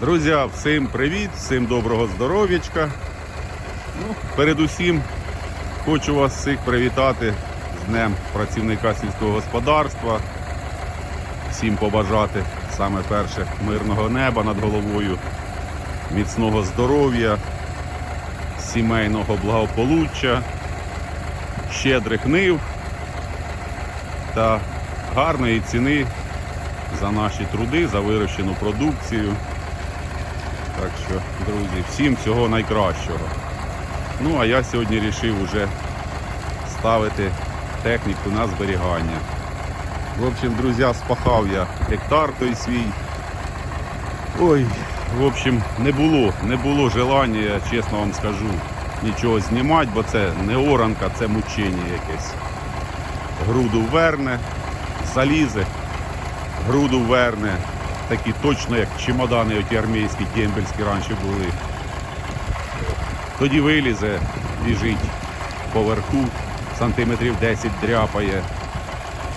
Друзі, всім привіт, всім доброго здоров'ячка. Ну, передусім хочу вас всіх привітати з Днем працівника сільського господарства. Всім побажати саме перше мирного неба над головою, міцного здоров'я, сімейного благополуччя, щедрих нив та гарної ціни за наші труди, за вирощену продукцію. Так що, друзі, всім всього найкращого. Ну, а я сьогодні вирішив уже ставити техніку на зберігання. В общем, друзі, спахав я гектар той свій. Ой, в общем, не було, не було желання, я чесно вам скажу, нічого знімати, бо це не оранка, це мучення якесь. Груду верне, залізе, груду верне, такі точно як чемодани оті армійські, дембельські раніше були. Тоді вилізе, біжить поверху, сантиметрів 10 дряпає.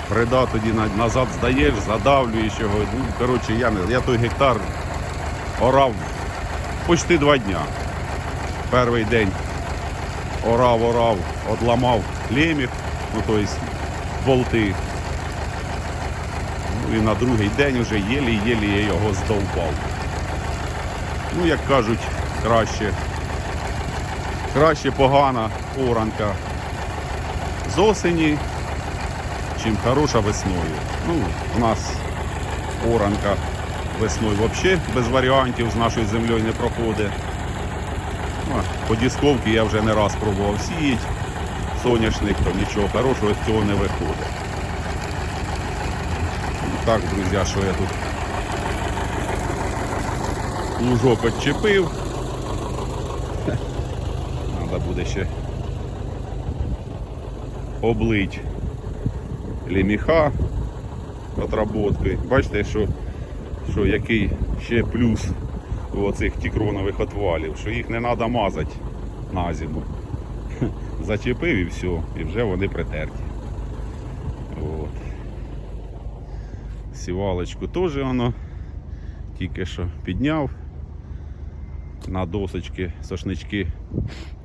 Прида тоді назад здаєш, задавлюєш його. Ну, коротше, я, не- я той гектар орав почти два дня. Перший день орав, орав, одламав леміх, ну тобто болти. І на другий день вже єлі-єлі я його здовбав. Ну, як кажуть, краще, краще погана оранка з осені, чим хороша весною. Ну, у нас оранка весною взагалі без варіантів з нашою землею не проходить. Ну, по дисковці я вже не раз пробував сіяти. Соняшник, то нічого хорошого з цього не виходить. Так, друзі, що я тут лужок відчепив. Треба буде ще облить ліміха отработки. Бачите, що, що який ще плюс у оцих тікронових отвалів, що їх не треба мазати на зиму. Зачепив і все, і вже вони притерті. Сівалочку теж воно тільки що підняв. На досочки сошнички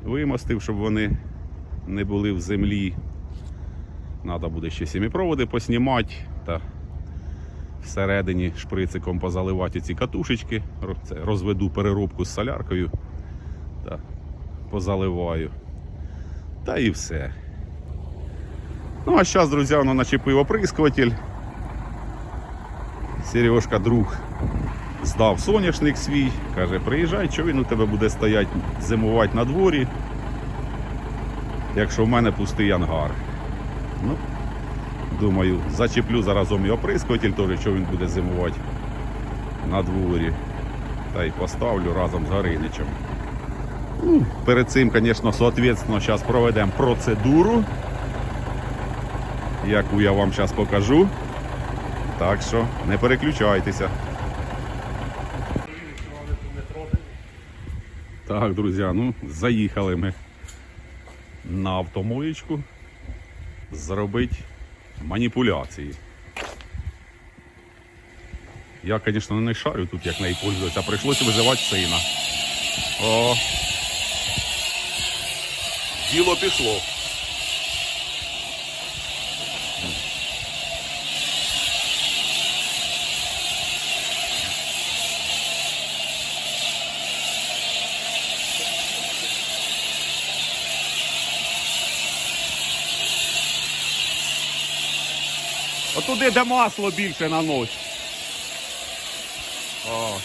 вимостив, щоб вони не були в землі. Треба буде ще сіміпроводи поснімати та всередині шприциком позаливати ці катушечки. Це розведу переробку з соляркою та позаливаю. Та і все. Ну, а зараз, друзі, воно начепив оприскуватель. Сережка, друг, здав соняшник свій, каже, приїжджай, що він у тебе буде стояти зимувати на дворі, якщо в мене пустий ангар. Ну, думаю, зачеплю заразом і оприскуватель теж, що він буде зимувати на дворі. Та й поставлю разом з Гариничем. Ну, перед цим, звісно, соответственно, зараз проведемо процедуру, яку я вам зараз покажу. Так що не переключайтеся. Так, друзі, ну заїхали ми на автомоєчку зробити маніпуляції. Я, звісно, не шарю тут, як нею пользуватися, прийшлося визивати сина. О. Діло пішло. Отуди, де масло більше нанось. О.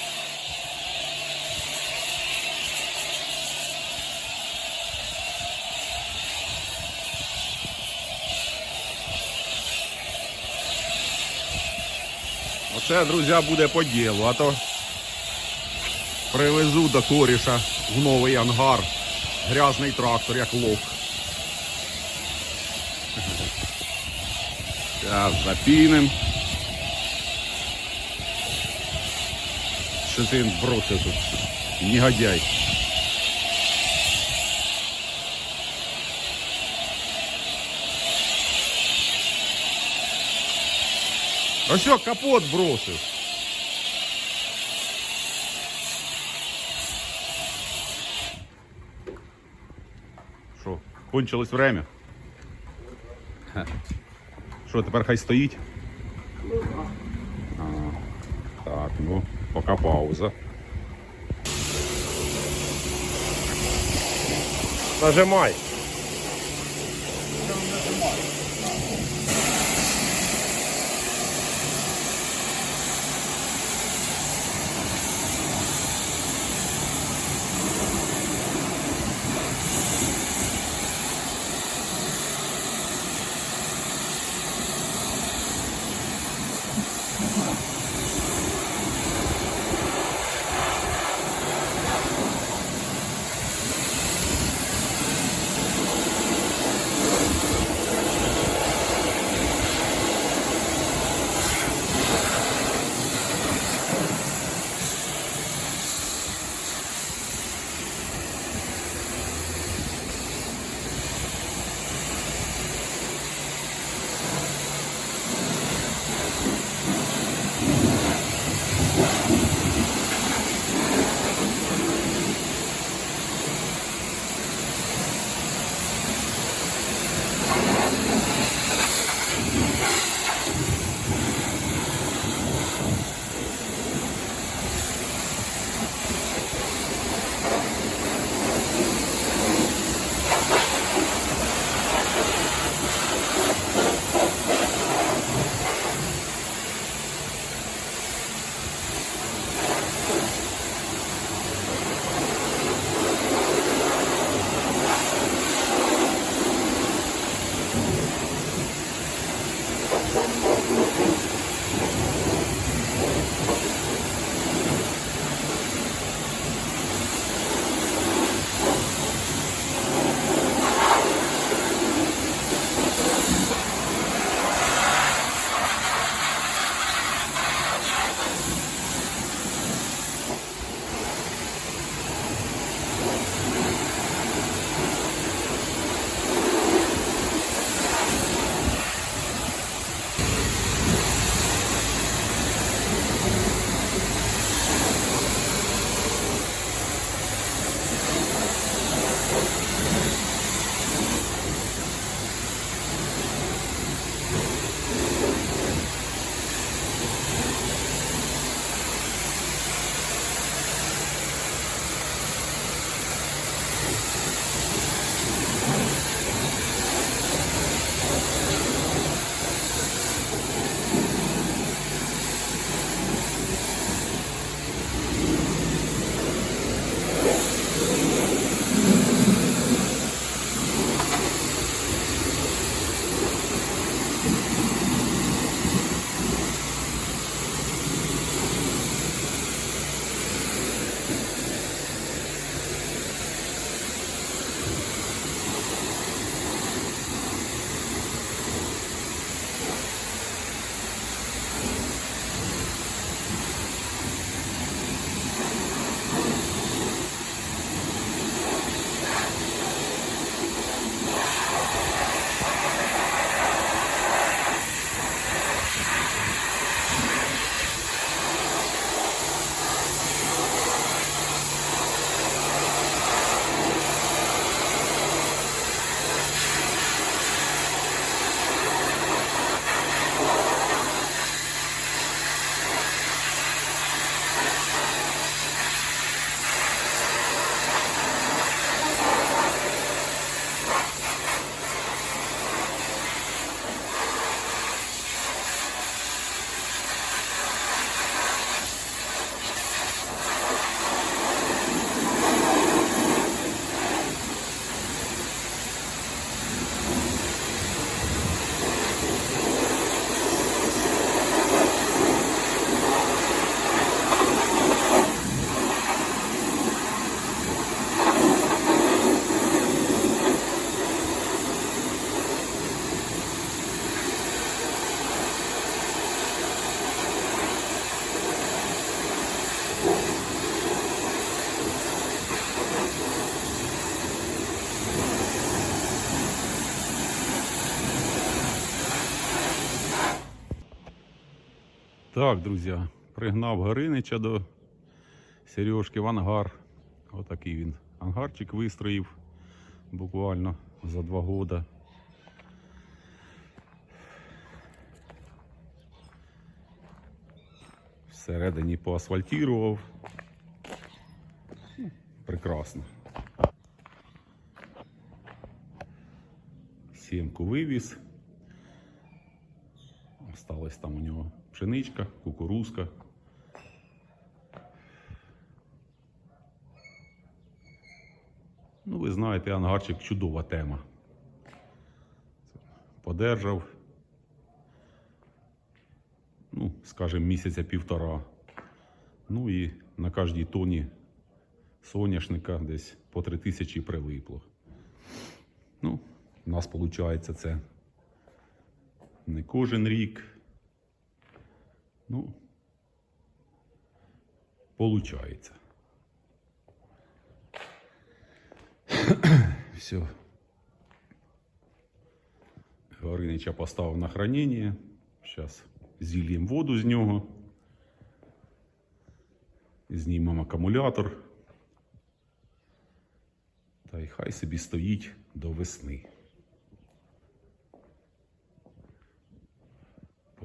Оце, друзі, буде по ділу, а то привезу до коріша в новий ангар. Грязний трактор, як лох. Зараз запинем? Що бросил, тут? Негодяй. А что, капот бросил? Что, кончилось время? Ха. Що, тепер хай стоїть? А, так, ну, поки пауза. Нажимай. Так, друзі, пригнав Горинича до Сережки в ангар. Отакий він. Ангарчик вистроїв буквально за два года. Всередині поасфальтував. Ну, Прекрасно. Сімку вивіз. Осталась там у нього пшеничка, кукурузка. Ну, ви знаєте, ангарчик чудова тема. Подержав, ну, скажімо, місяця півтора. Ну і на кожній тоні соняшника десь по три тисячі прилипло. Ну, у нас виходить це не кожен рік. Ну, получається. Все. Горинича поставив на хранення. Зараз зільємо воду з нього. Знімемо акумулятор. Та й хай собі стоїть до весни.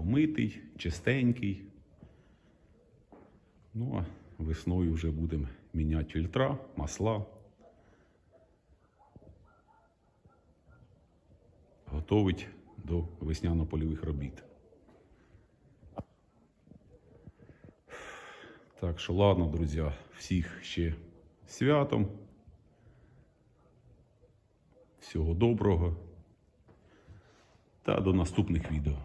Помитий, чистенький. Ну а весною вже будемо міняти фільтра, масла. Готовить до весняно-польових робіт. Так що ладно, друзі, всіх ще святом. Всього доброго та до наступних відео.